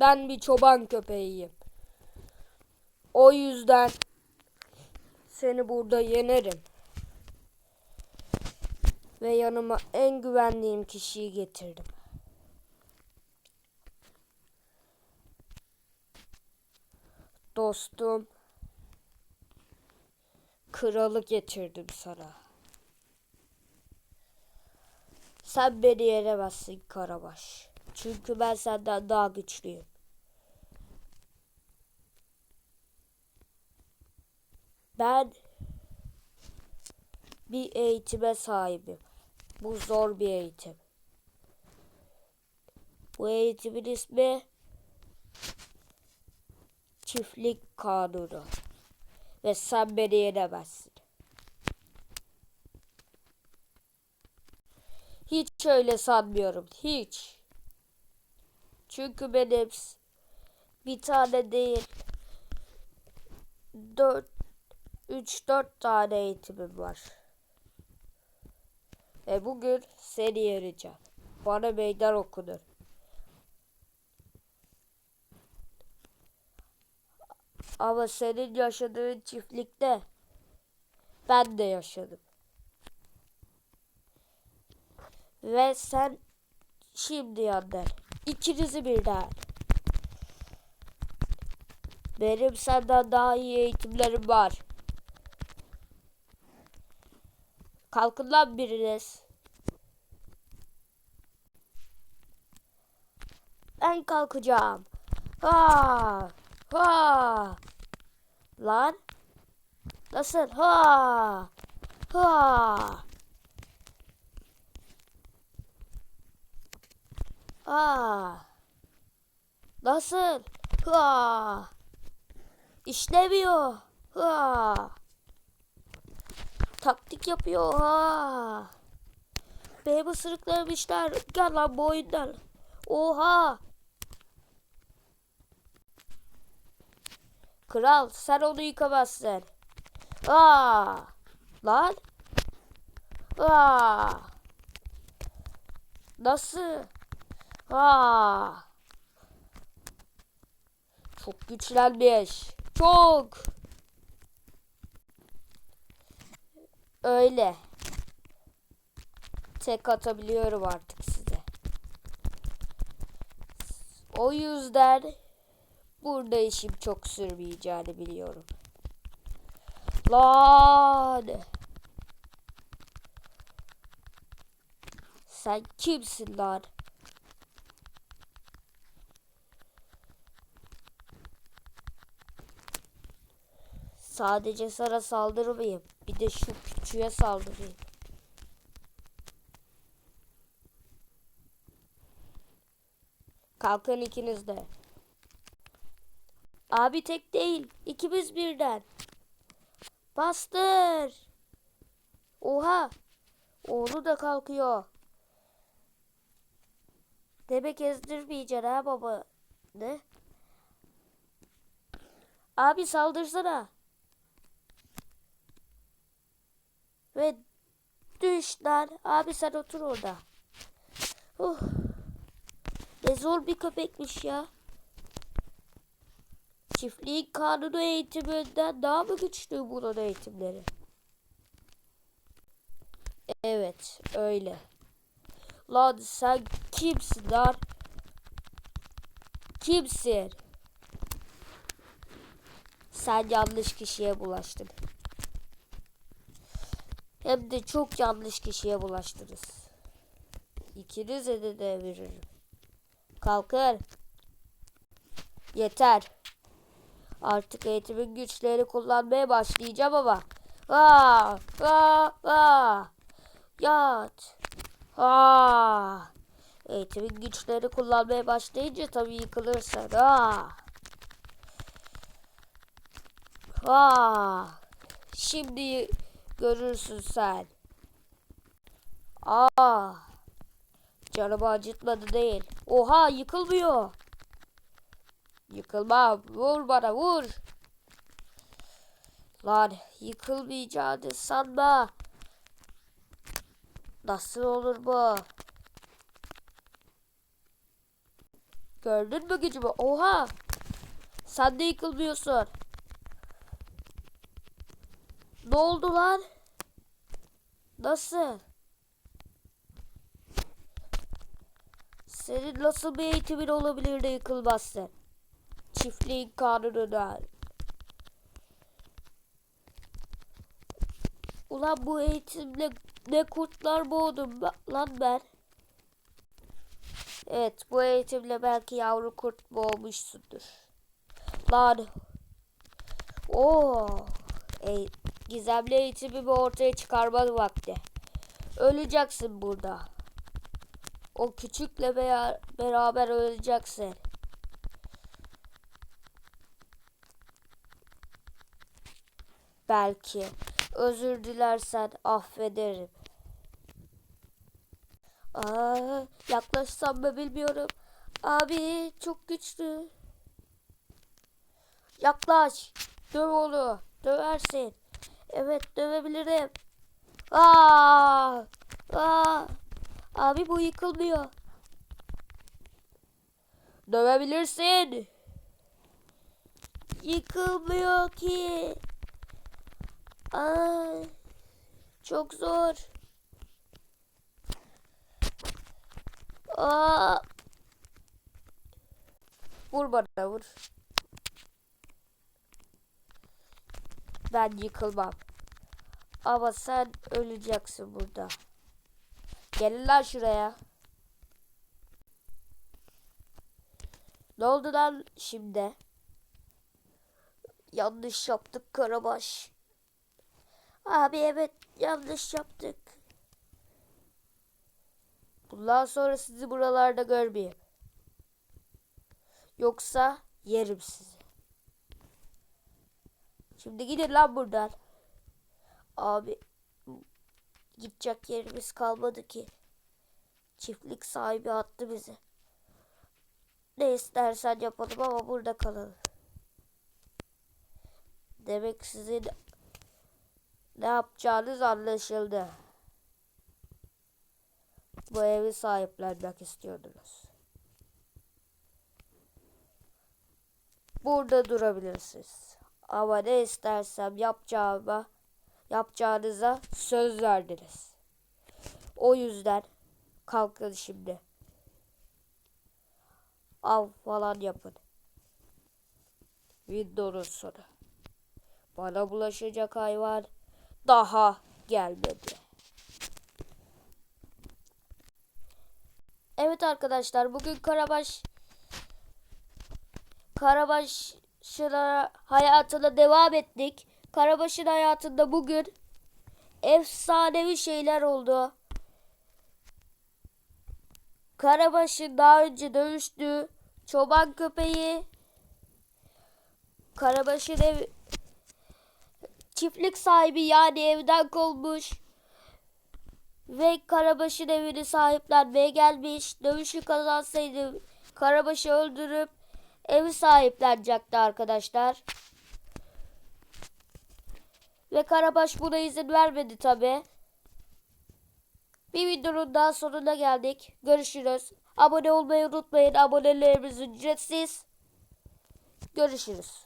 Ben bir çoban köpeğiyim. O yüzden seni burada yenerim. Ve yanıma en güvendiğim kişiyi getirdim. Dostum, kralı getirdim sana. Sen beni yenemezsin Karabaş. Çünkü ben senden daha güçlüyüm. Ben bir eğitime sahibim. Bu zor bir eğitim. Bu eğitimin ismi çiftlik kanunu. Ve sen beni yenemezsin. Hiç öyle sanmıyorum. Hiç. Çünkü benim bir tane değil dört üç dört tane eğitimim var. Ve bugün seni yeneceğim. Bana meydan okunur. Ama senin yaşadığın çiftlikte ben de yaşadım. Ve sen şimdi yandır. İkinizi birden. Benim senden daha iyi eğitimlerim var. Kalkın lan biriniz. Ben kalkacağım. Ha! Ha! Lan. Nasıl? Ha! Ha! Aa. Nasıl? Ha. İşlemiyor. Ha. Taktik yapıyor. Ha. Benim ısırıklarım işler. Gel lan bu oyundan. Oha. Kral sen onu yıkamazsın. Aa. Lan. Aa. Nasıl? Aa. Çok güçlenmiş. Çok. Öyle. Tek atabiliyorum artık size. O yüzden burada işim çok sürmeyeceğini biliyorum. Lan. Sen kimsin lan? Sadece sana saldırmayayım. Bir de şu küçüğe saldırayım. Kalkın ikiniz de. Abi tek değil. ikimiz birden. Bastır. Oha. Oğlu da kalkıyor. Demek ezdirmeyeceksin ha baba. Ne? Abi saldırsana. Ve düş. Abi sen otur orada. Uh. Ne zor bir köpekmiş ya. Çiftliğin kanunu eğitiminden daha mı güçlü bunun eğitimleri? Evet öyle. Lan sen kimsin lan? Kimsin? Sen yanlış kişiye bulaştın. Hem de çok yanlış kişiye bulaştınız. İkinize de deviririm. Kalkın. Yeter. Artık eğitimin güçlerini kullanmaya başlayacağım ama. Aa, aa, aa. Yat. Aa. Eğitimin güçlerini kullanmaya başlayınca tabii yıkılırsın. Aa. Aa. Şimdi görürsün sen. Aa. Canımı acıtmadı değil. Oha yıkılmıyor. Yıkılma. Vur bana vur. Lan yıkılmayacağını sanma. Nasıl olur bu? Gördün mü gücümü? Oha! Sen de yıkılmıyorsun. Ne oldu lan? Nasıl? Senin nasıl bir eğitimin olabilir de yıkılmazsın? Çiftliğin kanununa. Ulan bu eğitimle ne kurtlar boğdum lan ben. Evet bu eğitimle belki yavru kurt boğmuşsundur. Lan. Oo. E, gizemli eğitimimi ortaya çıkarma vakti. Öleceksin burada. O küçükle beya- beraber öleceksin. Belki. Özür dilersen affederim. Aa, yaklaşsam mı bilmiyorum. Abi çok güçlü. Yaklaş. Döv onu. Döversin. Evet dövebilirim. Aa! Aa! Abi bu yıkılmıyor. Dövebilirsin. Yıkılmıyor ki. Aa, çok zor. Aa. Vur bana vur. Ben yıkılmam. Ama sen öleceksin burada. Gelin lan şuraya. Ne oldu lan şimdi? Yanlış yaptık Karabaş. Abi evet yanlış yaptık. Bundan sonra sizi buralarda görmeyeyim. Yoksa yerim sizi. Şimdi gidin lan buradan. Abi gidecek yerimiz kalmadı ki. Çiftlik sahibi attı bizi. Ne istersen yapalım ama burada kalalım. Demek sizin ne yapacağınız anlaşıldı. Bu evi sahiplenmek istiyordunuz. Burada durabilirsiniz. Ama ne istersem yapacağıma, yapacağınıza söz verdiniz. O yüzden kalkın şimdi. Av falan yapın. Videonun sonu. Bana bulaşacak hayvan daha gelmedi. Evet arkadaşlar bugün Karabaş Karabaş'ın hayatına devam ettik. Karabaş'ın hayatında bugün efsanevi şeyler oldu. Karabaş'ın daha önce dövüştüğü çoban köpeği Karabaş'ın ev çiftlik sahibi yani evden kovmuş ve Karabaş'ın evini sahiplenmeye gelmiş. Dövüşü kazansaydı Karabaş'ı öldürüp evi sahiplenecekti arkadaşlar. Ve Karabaş buna izin vermedi tabi. Bir videonun daha sonuna geldik. Görüşürüz. Abone olmayı unutmayın. Abonelerimiz ücretsiz. Görüşürüz.